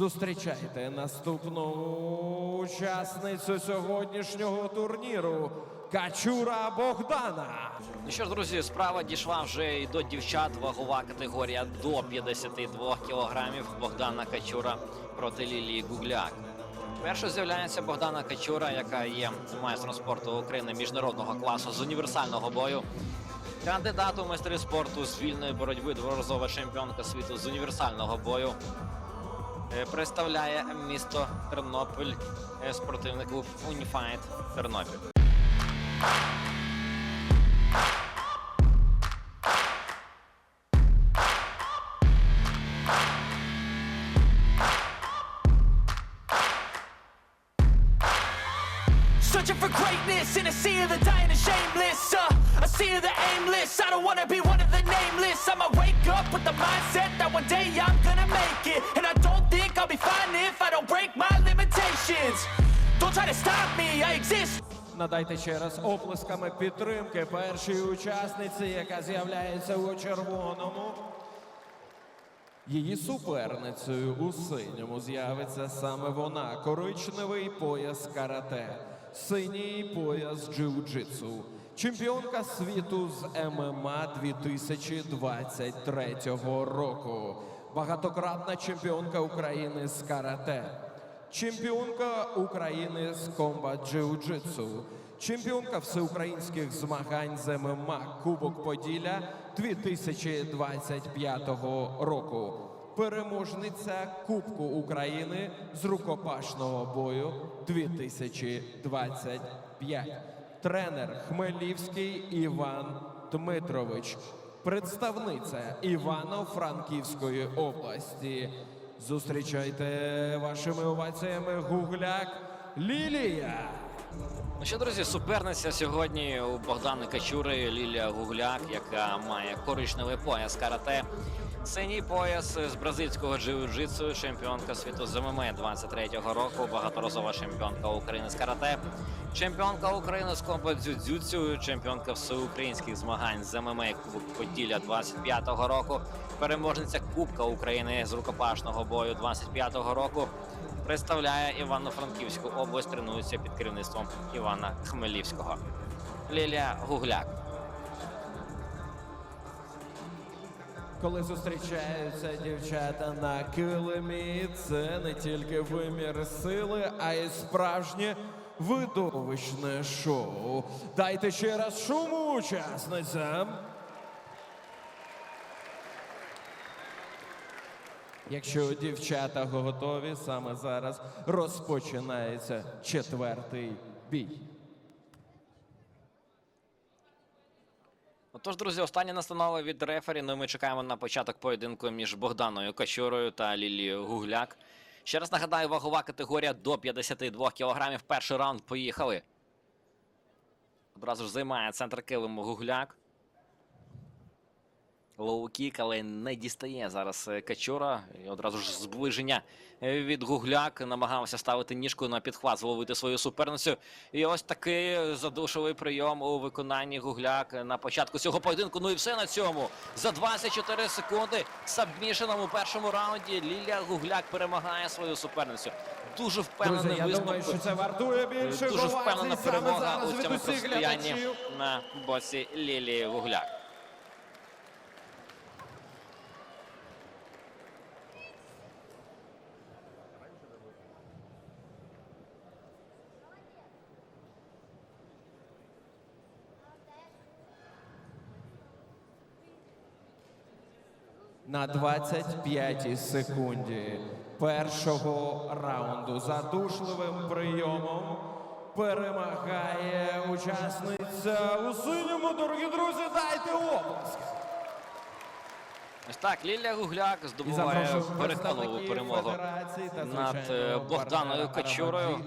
Зустрічайте наступну учасницю сьогоднішнього турніру Качура Богдана. Ну що ж, друзі, справа дійшла вже і до дівчат. Вагова категорія до 52 кілограмів. Богдана Качура проти Лілії Гугляк. Першою з'являється Богдана Качура, яка є майстром спорту України міжнародного класу з універсального бою. Кандидат у майстри спорту з вільної боротьби, дворазова чемпіонка світу з універсального бою. Е, Представляє місто Тернопіль е, спортивний клуб Уніфайд Тернопіль. Searching for greatness in a sea of the dying and shameless. Uh, a sea of the aimless. I don't wanna be one of the nameless. I'ma wake up with the mindset that one day I'm gonna make it. And I Don't try to stop me, I exist. Надайте ще раз оплесками підтримки першій учасниці, яка з'являється у червоному. Її суперницею у синьому з'явиться саме вона. Коричневий пояс карате, синій пояс джиу-джитсу, чемпіонка світу з ММА 2023 року, багатократна чемпіонка України з карате. Чемпіонка України з комбат джиу-джитсу, чемпіонка всеукраїнських змагань з ММА Кубок Поділля 2025 року. Переможниця Кубку України з рукопашного бою 2025. Тренер Хмелівський Іван Дмитрович. Представниця Івано-Франківської області. Зустрічайте вашими оваціями Гугляк Лілія. Ну що, друзі, суперниця сьогодні у Богдана Качури Лілія Гугляк, яка має коричневий пояс карате. Синій пояс з бразильського джиу-джитсу, чемпіонка світу з ММА 23-го року, багаторазова чемпіонка України з карате, чемпіонка України з комбат дзюдзюцю, чемпіонка всеукраїнських змагань з ММА Кубок Поділля 25-го року, переможниця Кубка України з рукопашного бою 25-го року. Представляє Івано-Франківську область, тренується під керівництвом Івана Хмелівського. Лілія Гугляк. Коли зустрічаються дівчата на килимі, це не тільки вимір сили, а й справжнє видовищне шоу. Дайте ще раз шуму учасницям. Якщо дівчата готові, саме зараз розпочинається четвертий бій. Отож, друзі, останні настанови від рефері. Ну і ми чекаємо на початок поєдинку між Богданою Качурою та Лілією Гугляк. Ще раз нагадаю, вагова категорія до 52 кілограмів. Перший раунд поїхали. Одразу ж займає центр килиму Гугляк. Лоу-кік, але не дістає зараз е, Качура. І одразу ж зближення е, від Гугляк. Намагався ставити ніжку на підхват, зловити свою суперницю. І ось такий задушовий прийом у виконанні Гугляк на початку цього поєдинку. Ну і все на цьому. За 24 секунди сабмішеном у першому раунді Лілія Гугляк перемагає свою суперницю. Дуже впевнений висновок. що це вартує більше Дуже впевнена перемога у цьому протистоянні на боці Лілії Гугляк. На 25 секунді першого раунду задушливим прийомом перемагає учасниця у синьому. Дорогі друзі, дайте оплески. Ось так, Лілія Гугляк здобуває представників перемогу над е, Богданою Качурою.